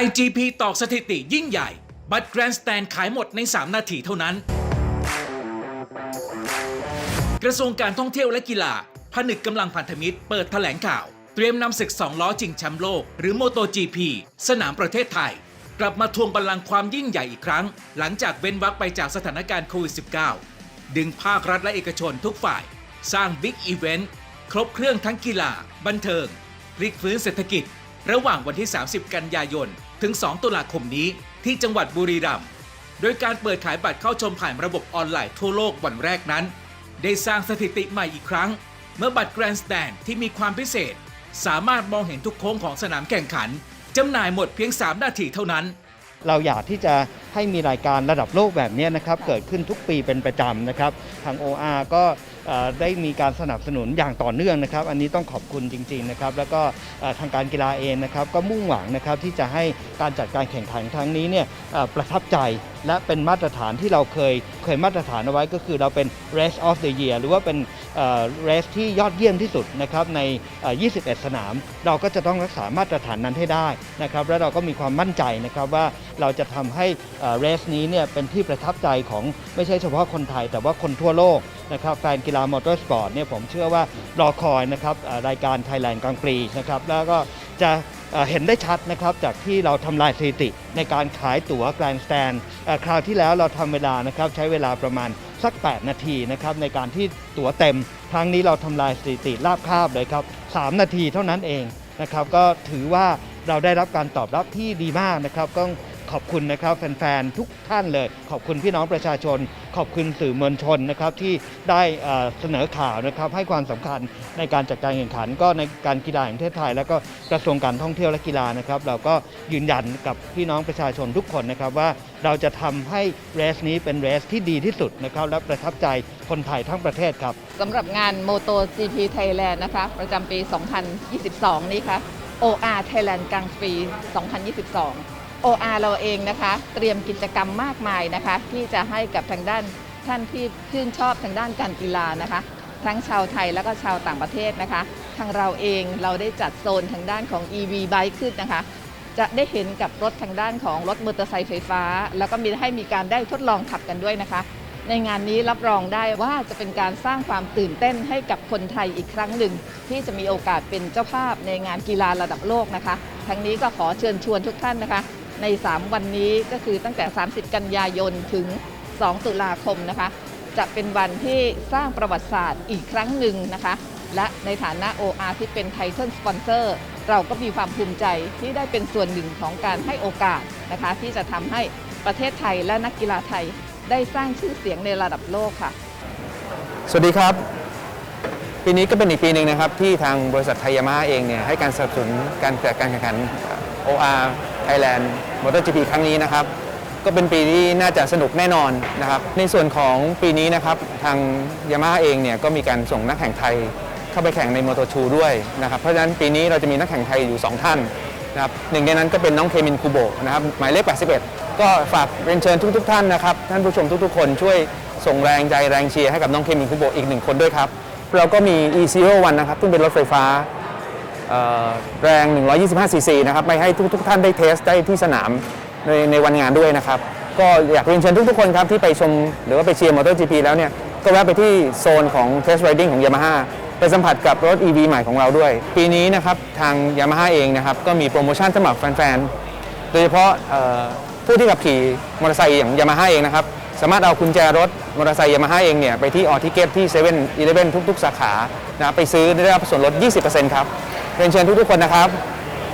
IGP ตอกสถิติยิ่งใหญ่ บัตรแกรนด์สแตนขายหมดใน 3 นาทีเท่านั้น กระทรวงการท่องเที่ยวและกีฬา ผนึกกำลังพันธมิตร เปิดแถลงข่าว เตรียมนำศึก 2 ล้อชิงแชมป์โลก หรือ MotoGP สนามประเทศไทย กลับมาทวงบัลลังก์ความยิ่งใหญ่อีกครั้ง หลังจากเว้นวักไปจากสถานการณ์โควิด -19 ดึงภาครัฐและเอกชนทุกฝ่าย สร้างบิ๊กอีเวนต์ครบเครื่องทั้งกีฬา บันเทิงพลิกฟื้นเศรษฐกิจ ระหว่างวันที่ 30 กันยายน ถึง 2 ตุลาคมนี้ที่จังหวัดบุรีรัมย์โดยการเปิดขายบัตรเข้าชมผ่านระบบออนไลน์ทั่วโลกวันแรกนั้น ได้สร้างสถิติใหม่อีกครั้ง เมื่อบัตรแกรนด์สแตนที่มีความพิเศษ สามารถมองเห็นทุกโค้งของสนามแข่งขันจำหน่ายหมดเพียง 3 นาทีเท่านั้น เราอยากที่จะ ให้มีรายการระดับโลกแบบนี้นะครับเกิดขึ้นทุกปีเป็นประจำนะครับ ทาง OR ก็เอ่อได้มีการสนับสนุนอย่างต่อเนื่องนะครับ อันนี้ต้องขอบคุณจริง ๆนะครับ แล้วก็เอ่อทางการกีฬาเองนะครับ ก็มุ่งหวังนะครับที่จะให้การจัดการแข่งขันครั้งนี้เนี่ยเอ่อประทับใจและเป็นมาตรฐานที่เราเคยเคยมาตรฐานเอาไว้ก็คือเราเป็น race of the year หรือว่าเป็นเอ่อ race ที่ยอดเยี่ยมที่สุดนะครับในเอ่อ21 สนาม เราก็จะต้องรักษามาตรฐานนั้นให้ได้นะครับ และเราก็มีความมั่นใจนะครับว่าเราจะทำให้เรสนี้เนี่ยเป็นที่ประทับใจของไม่ใช่เฉพาะคนไทย แต่ว่าคนทั่วโลกนะครับแฟนกีฬามอเตอร์สปอร์ตเนี่ยผมเชื่อว่ารอคอยนะครับรายการ Thailand Grand Prix นะครับแล้วก็จะเอ่อเห็นได้ชัดนะครับจากที่เราทำลายสถิติในการขายตั๋วแกรนด์สแตนคราวที่แล้วเราทำเวลานะครับใช้เวลาประมาณสัก 8 นาทีนะครับในการที่ตั๋วเต็ม ครั้งนี้เราทำลายสถิติราบคาบเลยครับ3นาทีเท่านั้นเองนะครับก็ถือว่าเราได้รับการตอบรับที่ดีมากนะครับก็ ขอบคุณนะครับแฟนๆทุกท่านเลย ขอบคุณพี่น้องประชาชน ขอบคุณสื่อมวลชนนะครับที่ได้เสนอข่าวนะครับให้ความสำคัญในการจัดการแข่งขัน ก็ในการกีฬาแห่งประเทศไทย แล้วก็กระทรวงการท่องเที่ยวและกีฬานะครับ เราก็ยืนยันกับพี่น้องประชาชนทุกคนนะครับว่าเราจะทำให้เรสนี้เป็นเรสที่ดีที่สุดนะครับและประทับใจคนไทยทั้งประเทศครับสำหรับงาน Moto GP Thailand นะคะประจำปี 2022 นี้ค่ะ OR Thailand กลางปี 2022 OR เราเองนะคะ เตรียมกิจกรรมมากมายนะคะ ที่จะให้กับทางด้านท่านที่ชื่นชอบทางด้านการกีฬานะคะ ทั้งชาวไทยแล้วก็ชาวต่างประเทศนะคะ ทางเราเองเราได้จัดโซนทางด้านของ EV Bike ขึ้นนะคะ จะได้เห็นกับรถทางด้านของรถมอเตอร์ไซค์ไฟฟ้า แล้วก็มีให้มีการได้ทดลองขับกันด้วยนะคะ ในงานนี้รับรองได้ว่าจะเป็นการสร้างความตื่นเต้นให้กับคนไทยอีกครั้งหนึ่ง ที่จะมีโอกาสเป็นเจ้าภาพในงานกีฬาระดับโลกนะคะ ทั้งนี้ก็ขอเชิญชวนทุกท่านนะคะ ใน 3 วันนี้ก็คือตั้งแต่ 30 กันยายนถึง 2 ตุลาคมนะคะ จะเป็นวันที่สร้างประวัติศาสตร์อีกครั้งหนึ่งนะคะ และในฐานะ OR ที่เป็นไทเท n สปอนเซอร์เราก็มีความภูมิใจที่ได้เป็นส่วนหนึ่งของการให้โอกาสนะคะ ที่จะทำให้ประเทศไทยและนักกีฬาไทยได้สร้างชื่อเสียงในระดับโลกค่ะ สวัสดีครับ ปีนี้ก็เป็นอีกปีหนึ่งนะครับ ที่ทางบริษัทไทยามาเองเนี่ยให้การสนับสนุนการจัดการแข่งขัน OR Thailand MotoGP ครั้งนี้นะครับ ก็เป็นปีที่น่าจะสนุกแน่นอนนะครับ ในส่วนของปีนี้นะครับ ทางยามาเองเนี่ยก็มีการส่งนักแข่งไทยเข้าไปแข่งใน Moto2 ด้วยนะครับ เพราะฉะนั้นปีนี้เราจะมีนักแข่งไทยอยู่ 2 ท่านนะครับหนึ่งในนั้นก็เป็นน้องเคมินคูโบะนะครับหมายเลข 81 ก็ฝากเรียนเชิญทุกๆท่านนะครับ ท่านผู้ชมทุกๆ คนช่วยส่งแรงใจแรงเชียร์ให้กับน้องเคมินคูโบะอีกหนึ่งคนด้วยครับ เราก็มี E01 นะครับซึ่งเป็นรถไฟฟ้า แรง 125 ซีซีนะครับไปให้ทุกทุกท่านได้เทสได้ที่สนามในในวันงานด้วยนะครับ ก็อยากเรียนเชิญทุกๆคนครับที่ไปชมหรือว่าไปเชียร์มอเตอร์จีพีแล้วเนี่ย ก็แวะไปที่โซนของ Test Riding ของ Yamaha ไปสัมผัสกับรถ EV ใหม่ของเราด้วย ปีนี้นะครับทาง Yamaha เองนะครับ ก็มีโปรโมชั่นสำหรับแฟนๆ โดยเฉพาะผู้ที่ขับขี่มอเตอร์ไซค์อย่าง Yamaha เองนะครับ สามารถเอากุญแจรถมอเตอร์ไซค์ยามาฮ่าเองเนี่ยไปที่ออทิเกตที่เซเว่นอีเลเว่นทุก ๆ สาขานะครับไปซื้อได้รับส่วนลด 20%ครับเรียนเชิญทุกๆคนนะครับ